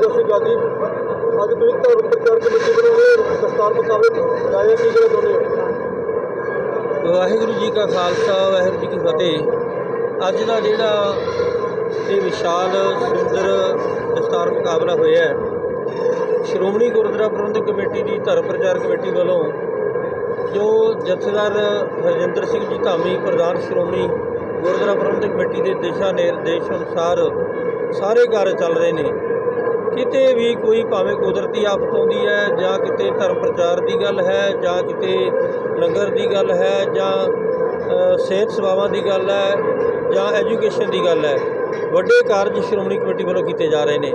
ਸੰਯੁਕਤ ਪ੍ਰਚਾਰ ਕਮੇਟੀ ਵੱਲੋਂ ਦਸਤਾਰ ਮੁਕਾਬਲੇ ਲਾਇਆ ਕੀ ਜਿਹੜਾ ਦੋਨੇ ਵਾਹਿਗੁਰੂ ਜੀ ਕਾ ਖਾਲਸਾ, ਵਾਹਿਗੁਰੂ ਜੀ ਕੀ ਫਤਿਹ। ਅੱਜ ਦਾ ਜਿਹੜਾ ਇਹ ਵਿਸ਼ਾਲ, ਸੁੰਦਰ ਦਸਤਾਰ ਮੁਕਾਬਲਾ ਹੋਇਆ ਹੈ, ਸ਼੍ਰੋਮਣੀ ਗੁਰਦੁਆਰਾ ਪ੍ਰਬੰਧਕ ਕਮੇਟੀ ਦੀ ਧਰਮ ਪ੍ਰਚਾਰ ਕਮੇਟੀ ਵੱਲੋਂ, ਜੋ ਜਥੇਦਾਰ ਹਰਜਿੰਦਰ ਸਿੰਘ ਜੀ ਧਾਮੀ, ਪ੍ਰਧਾਨ ਸ਼੍ਰੋਮਣੀ ਗੁਰਦੁਆਰਾ ਪ੍ਰਬੰਧਕ ਕਮੇਟੀ ਦੇ ਦਿਸ਼ਾ ਨਿਰਦੇਸ਼ ਅਨੁਸਾਰ ਸਾਰੇ ਕਾਰਜ ਚੱਲ ਰਹੇ ਨੇ। ਕਿਤੇ ਵੀ ਕੋਈ ਭਾਵੇਂ ਕੁਦਰਤੀ ਆਫਤ ਆਉਂਦੀ ਹੈ ਜਾਂ ਕਿਤੇ ਧਰਮ ਪ੍ਰਚਾਰ ਦੀ ਗੱਲ ਹੈ ਜਾਂ ਕਿਤੇ ਲੰਗਰ ਦੀ ਗੱਲ ਹੈ ਜਾਂ ਸਿਹਤ ਸੇਵਾਵਾਂ ਦੀ ਗੱਲ ਹੈ ਜਾਂ ਐਜੂਕੇਸ਼ਨ ਦੀ ਗੱਲ ਹੈ, ਵੱਡੇ ਕਾਰਜ ਸ਼੍ਰੋਮਣੀ ਕਮੇਟੀ ਵੱਲੋਂ ਕੀਤੇ ਜਾ ਰਹੇ ਨੇ।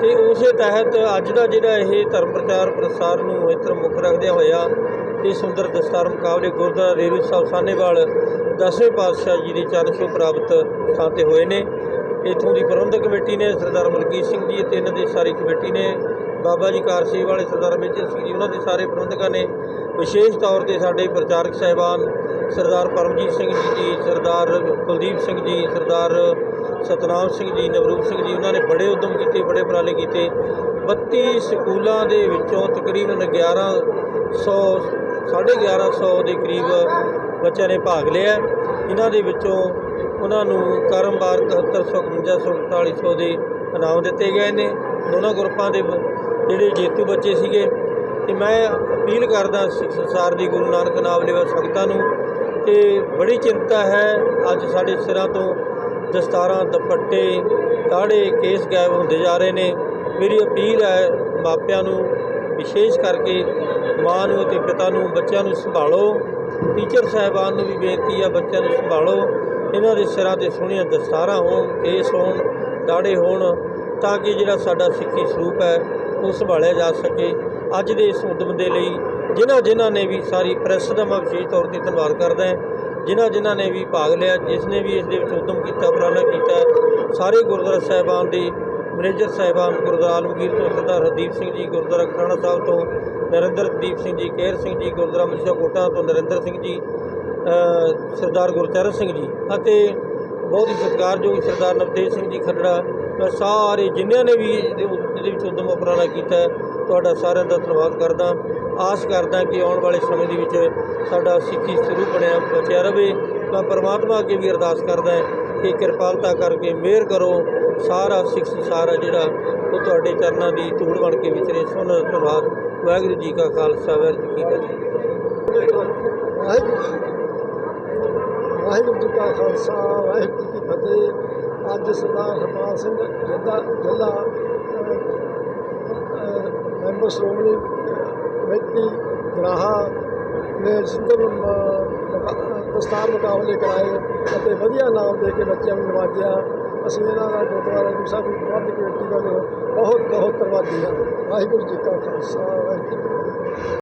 ਤੇ ਉਸੇ ਤਹਿਤ ਅੱਜ ਦਾ ਜਿਹੜਾ ਇਹ ਧਰਮ ਪ੍ਰਚਾਰ ਪ੍ਰਸਾਰ ਨੂੰ ਇੱਧਰ ਮੁੱਖ ਰੱਖਦਿਆਂ ਹੋਇਆ ਇਹ ਸੁੰਦਰ ਦਸਤਾਰ ਮੁਕਾਬਲੇ ਗੁਰਦੁਆਰਾ ਰੇਰੂ ਸਾਹਿਬ ਸਾਨੇਵਾਲ ਦਸਵੇਂ ਪਾਤਸ਼ਾਹ ਜੀ ਦੇ ਚਰਨ ਛੋਹ ਪ੍ਰਾਪਤ ਥਾਂ ਤੇ ਹੋਏ ਨੇ। ਇੱਥੋਂ ਦੀ ਪ੍ਰਬੰਧਕ ਕਮੇਟੀ ਨੇ ਸਰਦਾਰ ਮਲਕੀਤ ਸਿੰਘ ਜੀ ਅਤੇ ਇਹਨਾਂ ਦੀ ਸਾਰੀ ਕਮੇਟੀ ਨੇ, ਬਾਬਾ ਜੀ ਕਾਰ ਸੇਵਾ ਵਾਲੇ ਸਰਦਾਰ ਮੇਜਰ ਸਿੰਘ ਜੀ, ਉਹਨਾਂ ਦੇ ਸਾਰੇ ਪ੍ਰਬੰਧਕਾਂ ਨੇ ਵਿਸ਼ੇਸ਼ ਤੌਰ ਤੇ ਸਾਡੇ ਪ੍ਰਚਾਰਕ ਸਹਿਬਾਨ ਸਰਦਾਰ ਪਰਮਜੀਤ ਸਿੰਘ ਜੀ ਜੀ ਸਰਦਾਰ ਕੁਲਦੀਪ ਸਿੰਘ ਜੀ, ਸਰਦਾਰ ਸਤਨਾਮ ਸਿੰਘ ਜੀ, ਨਵਰੂਪ ਸਿੰਘ ਜੀ, ਉਹਨਾਂ ਨੇ ਬੜੇ ਉਦਮ ਕੀਤੇ, ਬੜੇ ਉਪਰਾਲੇ ਕੀਤੇ। 32 ਸਕੂਲਾਂ ਦੇ ਵਿੱਚੋਂ ਤਕਰੀਬਨ 1100 1150 ਦੇ ਕਰੀਬ ਬੱਚਿਆਂ ਨੇ ਭਾਗ ਲਿਆ। ਇਹਨਾਂ ਦੇ ਵਿੱਚੋਂ ਉਹਨਾਂ ਨੂੰ ਕਰਮਵਾਰ 7151 4700 ਦੇ ਇਨਾਮ ਦਿੱਤੇ ਗਏ ਨੇ। ਦੋਨਾਂ ਗਰੁੱਪਾਂ ਦੇ ਜਿਹੜੇ ਜੇਤੂ ਬੱਚੇ ਸੀਗੇ। ਤੇ ਮੈਂ ਅਪੀਲ ਕਰਦਾ ਸਿੱਖ ਸੰਸਾਰ ਦੀ ਗੁਰੂ ਨਾਨਕ ਨਾਮ ਲੈਵਾ ਸੰਗਤਾਂ ਨੂੰ ਕਿ ਬੜੀ ਚਿੰਤਾ ਹੈ। ਅੱਜ ਸਾਡੇ ਸਿਰਾਂ ਤੋਂ ਦਸਤਾਰਾਂ, ਦੁਪੱਟੇ ਦਾੜੇ ਕੇਸ ਗਾਇਬ ਹੁੰਦੇ ਜਾ ਰਹੇ ਨੇ। ਮੇਰੀ ਅਪੀਲ ਹੈ ਮਾਪਿਆਂ ਨੂੰ ਵਿਸ਼ੇਸ਼ ਕਰਕੇ ਮਾਂ ਨੂੰ ਅਤੇ ਪਿਤਾ ਨੂੰ, ਬੱਚਿਆਂ ਨੂੰ ਸੰਭਾਲੋ। ਟੀਚਰ ਸਾਹਿਬਾਨ ਨੂੰ ਵੀ ਬੇਨਤੀ ਆ, ਬੱਚਿਆਂ ਨੂੰ ਸੰਭਾਲੋ। ਇਹਨਾਂ ਦੇ ਸਿਰਾਂ ਤੇ ਸੋਹਣੀਆਂ ਦਸਤਾਰਾਂ ਹੋਣ, ਕੇਸ ਹੋਣ ਦਾੜੇ ਹੋਣ, ਤਾਂ ਕਿ ਜਿਹੜਾ ਸਾਡਾ ਸਿੱਖੀ ਸਰੂਪ ਹੈ, ਉਹ ਸੰਭਾਲਿਆ ਜਾ ਸਕੇ। ਅੱਜ ਦੇ ਇਸ ਉਦਮ ਦੇ ਲਈ ਜਿਨ੍ਹਾਂ ਜਿਨ੍ਹਾਂ ਨੇ ਵੀ ਸਾਰੀ ਪ੍ਰੈਸ ਦਾ ਮੈਂ ਵਿਸ਼ੇਸ਼ ਤੌਰ ਤੇ ਧੰਨਵਾਦ ਕਰਦਾ ਹਾਂ, ਜਿਨ੍ਹਾਂ ਜਿਨ੍ਹਾਂ ਨੇ ਵੀ ਭਾਗ ਲਿਆ, ਜਿਸ ਨੇ ਵੀ ਇਸ ਦੇ ਵਿੱਚ ਉਦਮ ਕੀਤਾ, ਉਪਰਾਲਾ ਕੀਤਾ, ਸਾਰੇ ਗੁਰਦੁਆਰਾ ਸਾਹਿਬਾਨ ਦੀ ਮੈਨੇਜਰ ਸਾਹਿਬਾਨ ਗੁਰਦੁਆਰਾ ਆਲਮਗੀਰ ਤੋਂ ਸਰਦਾਰ ਹਰਦੀਪ ਸਿੰਘ ਜੀ, ਗੁਰਦੁਆਰਾ ਖਾਣਾ ਸਾਹਿਬ ਤੋਂ ਨਰਿੰਦਰਦੀਪ ਸਿੰਘ ਜੀ, ਕੇਰ ਸਿੰਘ ਜੀ, ਗੁਰਦੁਆਰਾ ਮਸੀਹਾ ਕੋਟਾ ਤੋਂ ਨਰਿੰਦਰ ਸਿੰਘ ਜੀ ਸਰਦਾਰ ਗੁਰਚਰਨ ਸਿੰਘ ਜੀ ਅਤੇ ਬਹੁਤ ਹੀ ਸਤਿਕਾਰਯੋਗ ਸਰਦਾਰ ਨਵਤੇਜ ਸਿੰਘ ਜੀ ਖੱਟੜਾ ਮੈਂ ਸਾਰੇ ਜਿੰਨਿਆਂ ਨੇ ਵੀ ਇਹਦੇ ਇਹਦੇ ਵਿੱਚ ਉਦਮ ਉਪਰਾਲਾ ਕੀਤਾ, ਤੁਹਾਡਾ ਸਾਰਿਆਂ ਦਾ ਧੰਨਵਾਦ ਕਰਦਾ। ਆਸ ਕਰਦਾ ਕਿ ਆਉਣ ਵਾਲੇ ਸਮੇਂ ਦੇ ਵਿੱਚ ਸਾਡਾ ਸਿੱਖੀ ਸਰੂਪ ਬਣਿਆ, ਬਚਿਆ ਰਵੇ। ਮੈਂ ਪਰਮਾਤਮਾ ਅੱਗੇ ਵੀ ਅਰਦਾਸ ਕਰਦਾ ਕਿ ਕਿਰਪਾਲਤਾ ਕਰਕੇ ਮਿਹਰ ਕਰੋ। ਸਾਰਾ ਸਿੱਖ ਸਾਰਾ ਜਿਹੜਾ, ਉਹ ਤੁਹਾਡੇ ਚਰਨਾਂ ਦੀ ਧੂੜ ਬਣ ਕੇ ਵਿਚਰੇ ਸੋਨਾ ਦਾ ਧੰਨਵਾਦ। ਵਾਹਿਗੁਰੂ ਜੀ ਕਾ ਖਾਲਸਾ, ਵਾਹਿਗੁਰੂ ਜੀ ਕੀ ਫਤਿਹ। ਵਾਹਿਗੁਰੂ ਜੀ ਕਾ ਖਾਲਸਾ, ਵਾਹਿਗੁਰੂ ਜੀ ਕੀ ਫਤਿਹ। ਅੱਜ ਸਰਦਾਰ ਹਰਪਾਲ ਸਿੰਘ ਜੱਦਾ ਜੱਲਾ ਮੈਂਬਰ ਸ਼੍ਰੋਮਣੀ ਕਮੇਟੀ ਗਰਾਹਾ ਨੇ ਸੁੰਦਰ ਮੁਕਾ- ਦਸਤਾਰ ਮੁਕਾਬਲੇ ਕਰਾਏ ਅਤੇ ਵਧੀਆ ਨਾਮ ਦੇ ਕੇ ਬੱਚਿਆਂ ਨੂੰ ਨਵਾਜਿਆ। ਅਸੀਂ ਇਹਨਾਂ ਦਾ ਗੁਰਦੁਆਰਾ ਗੁਰੂ ਸਾਹਿਬ ਦੀ ਪ੍ਰਬੰਧਕ ਕਮੇਟੀ ਵੱਲੋਂ ਬਹੁਤ ਬਹੁਤ ਧੰਨਵਾਦੀ ਹਾਂ। ਵਾਹਿਗੁਰੂ ਜੀ ਕਾ ਖਾਲਸਾ, ਵਾਹਿਗੁਰੂ